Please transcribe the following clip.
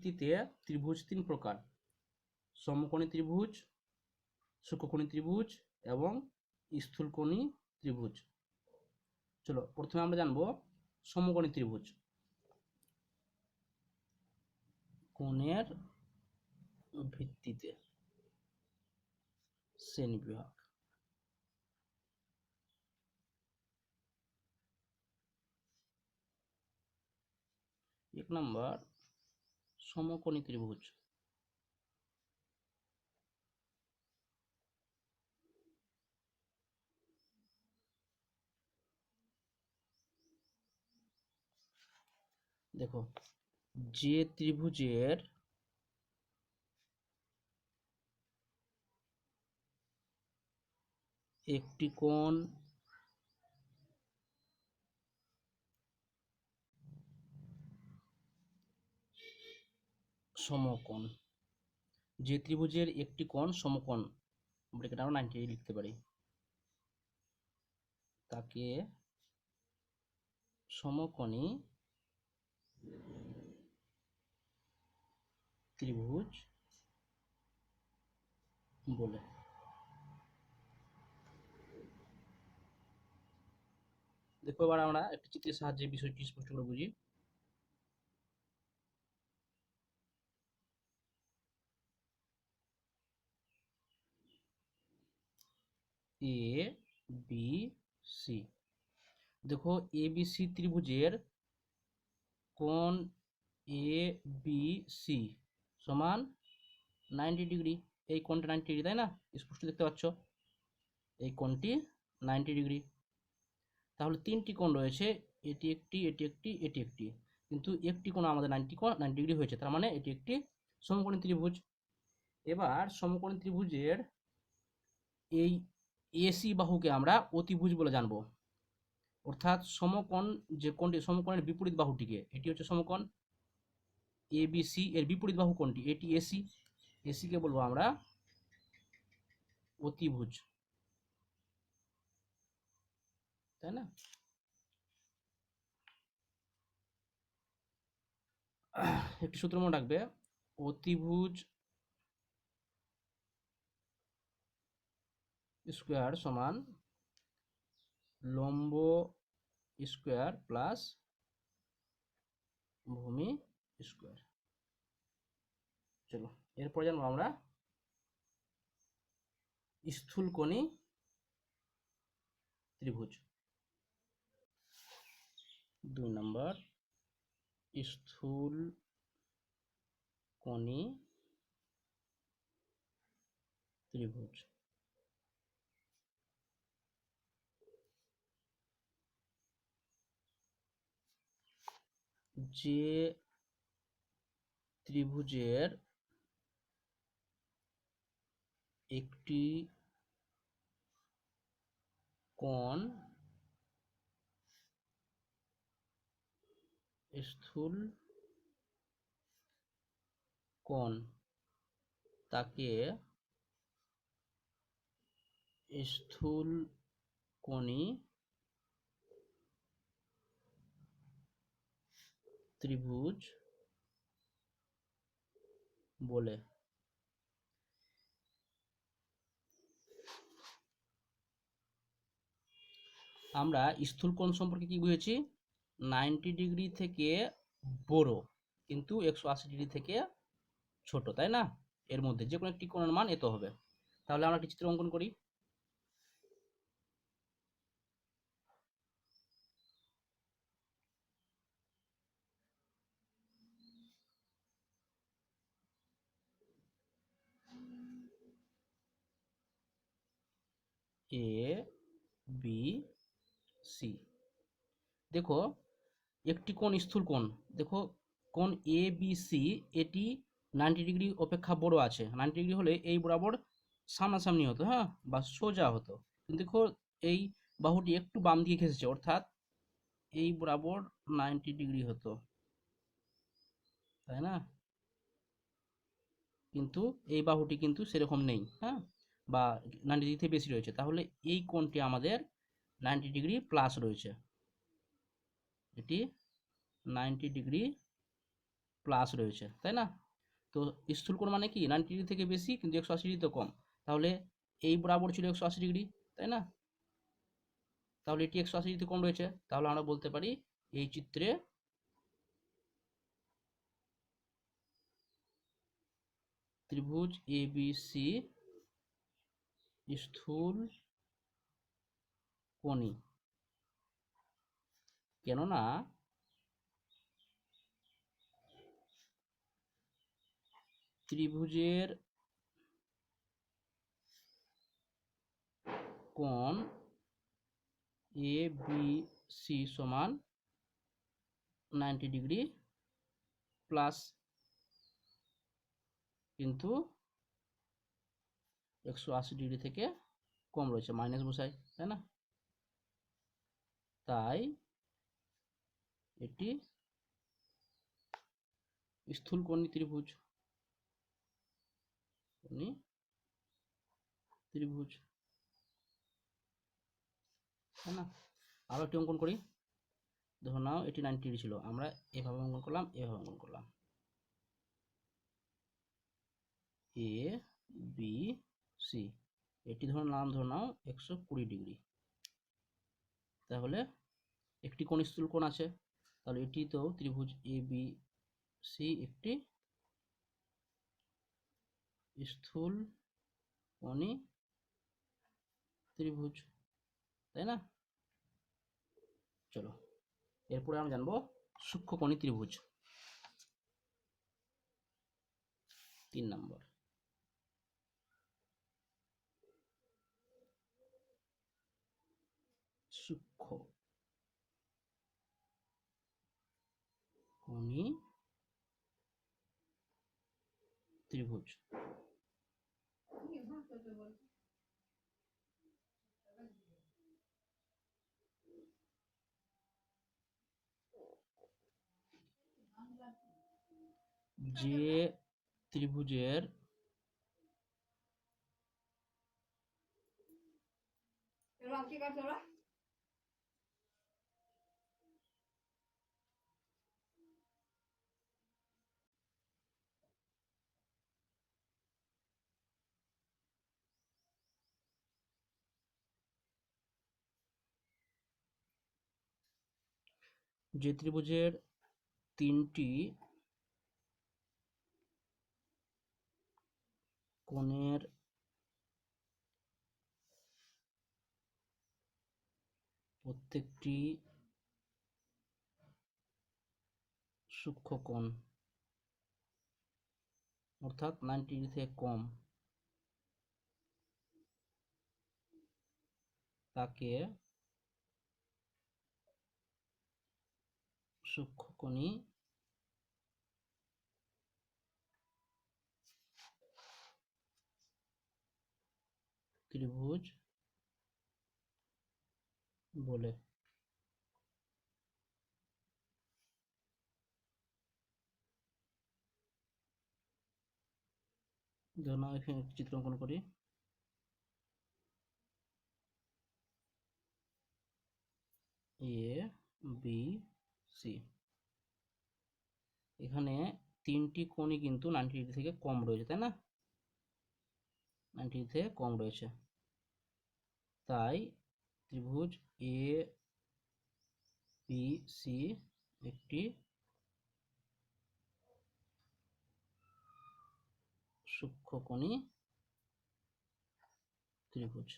ভিত্তিতে ত্রিভুজ তিন প্রকার। সমকোণী ত্রিভুজ, সূক্ষ্মকোণী ত্রিভুজ এবং স্থূলকোণী ত্রিভুজ। চলো, প্রথমে আমরা জানব সমকোণী ত্রিভুজ। কোণের ভিত্তিতে শ্রেণি বিভাগ এক নম্বর সমকোণী ত্রিভুজ দেখো যে ত্রিভুজের একটি কোণ সমকোণ। যে ত্রিভুজের একটি কোণ সমকোণ ব্রেকেট আরও নাইনটি লিখতে পারি। তাকে সমকোণী ত্রিভুজ বলে। দেখো এবার আমরা একটি চিত্রের সাহায্যে বিষয়টি স্পষ্ট করে বুঝি। এ বি সি দেখো এ বি সি ত্রিভুজের কোণ এ বি সি সমান নাইনটি ডিগ্রি এই কোণটা নাইনটি ডিগ্রি তাই না? স্পষ্ট দেখতে পাচ্ছ? এই কোণটি নাইনটি ডিগ্রি তাহলে তিনটি কোণ রয়েছে, এটি একটি এটি একটি এটি একটি। কিন্তু একটি কোণ আমাদের নাইনটি কোণ নাইনটি ডিগ্রি হয়েছে, তার মানে এটি একটি সমকোণী ত্রিভুজ। এবার সমকোণী ত্রিভুজের এই এসি বাহুকে আমরা অতিভুজ বলে জানব। অর্থাৎ সমকোণ যে কোণটি, সমকোণের বিপরীত বাহুটিকে, এটি হচ্ছে সমকোণ এ বি সি এর বিপরীত বাহু কোণটি, এটি এসি। এসিকে বলব আমরা অতিভুজ। তাই না? একটি সূত্র মনে রাখবে, অতিভুজ স্কোয়ার সমান লম্ব স্কোয়ার প্লাস ভূমি স্কোয়ার। চলো, এরপর জানব আমরা স্থূলকোণী ত্রিভুজ। দুই নম্বর, স্থূল কোণী ত্রিভুজ। যে ত্রিভুজের একটি কোণ স্থূল কোণ তাকে স্থূল কোণী ত্রিভুজ বলে। আমরা স্থূলকোণ সম্পর্কে কি বুঝেছি? নাইনটি ডিগ্রি থেকে বড়, কিন্তু একশো আশি ডিগ্রি থেকে ছোট, তাই না? এর মধ্যে যে কোনো একটি কোণের মান এত হবে। তাহলে আমরা একটি চিত্র অঙ্কন করি। এ বি সি দেখো, একটি কোণ স্থূল কোণ। দেখো, কোণ এ বি সি এটি নাইনটি ডিগ্রি অপেক্ষা বড় আছে। নাইনটি ডিগ্রি হলে এই বরাবর সামনাসামনি হতো হ্যাঁ? বা সোজা হতো। কিন্তু দেখো, এই বাহুটি একটু বাম দিকে ঘেসেছে অর্থাৎ এই বরাবর নাইনটি ডিগ্রি হতো। তাই না? কিন্তু এই বাহুটি কিন্তু সেরকম নেই হ্যাঁ? বা নাইনটি ডিগ্রি থেকে বেশি রয়েছে, তাহলে এই কোণটি আমাদের নাইনটি ডিগ্রি প্লাস রয়েছে। এটি নাইনটি ডিগ্রি প্লাস রয়েছে, তাই না? তো স্থূল কোণ মানে কি? নাইনটি ডিগ্রি থেকে বেশি কিন্তু একশো আশি ডিগ্রি তো কম। তাহলে এই বরাবর ছিল একশো আশি ডিগ্রি, তাই না? তাহলে এটি একশো আশি ডিগ্রি কম রয়েছে। তাহলে আমরা বলতে পারি এই চিত্রে ত্রিভুজ এ বি সি স্থূল কোণী। কেননা ত্রিভুজের কোণ এ বি সি সমান নাইনটি ডিগ্রি প্লাস কিন্তু একশো আশি ডিগ্রি থেকে কম রয়েছে, মাইনাস বসাই, তাই না? তাই এটি স্থূলকোণী ত্রিভুজ। ত্রিভুজ। তাই না? আরও একটি অঙ্কন করি। ধরো নাও, এটি নাইনটি ডিগ্রি ছিল। আমরা এভাবে অঙ্কন করলাম, এভাবে অঙ্কন করলাম। এ, বি সি এটি ধরো নাম ধরো নাও, একশো কুড়ি ডিগ্রি। তাহলে একটি কোণ স্থূল কোণ আছে। তাহলে এটি তো ত্রিভুজ এ বি সি একটি স্থূল কোণী ত্রিভুজ, তাই না? চলো, এরপরে আমরা জানব সূক্ষ্ম সূক্ষ্মকোণী ত্রিভুজ। তিন নম্বর। সূক্ষ্ম। কোণী ত্রিভুজ। যে ত্রিভুজের যে ত্রিভুজের তিনটি কোণের প্রত্যেকটি সূক্ষ্ম কোণ অর্থাৎ নাইনটি ডিগ্রি থেকে কম তাকে সূক্ষ্মকোণী। ত্রিভুজ। বলে। ধরুন এখানে একটি চিত্র অঙ্কন করি। A B C. এখানে তিনটি কোণই কিন্তু নাইনটি ডিগ্রি থেকে কম রয়েছে, তাই না? নাইনটি ডিগ্রি থেকে কম রয়েছে। তাই ত্রিভুজ এ বি সি একটি সূক্ষ্মকোণী ত্রিভুজ।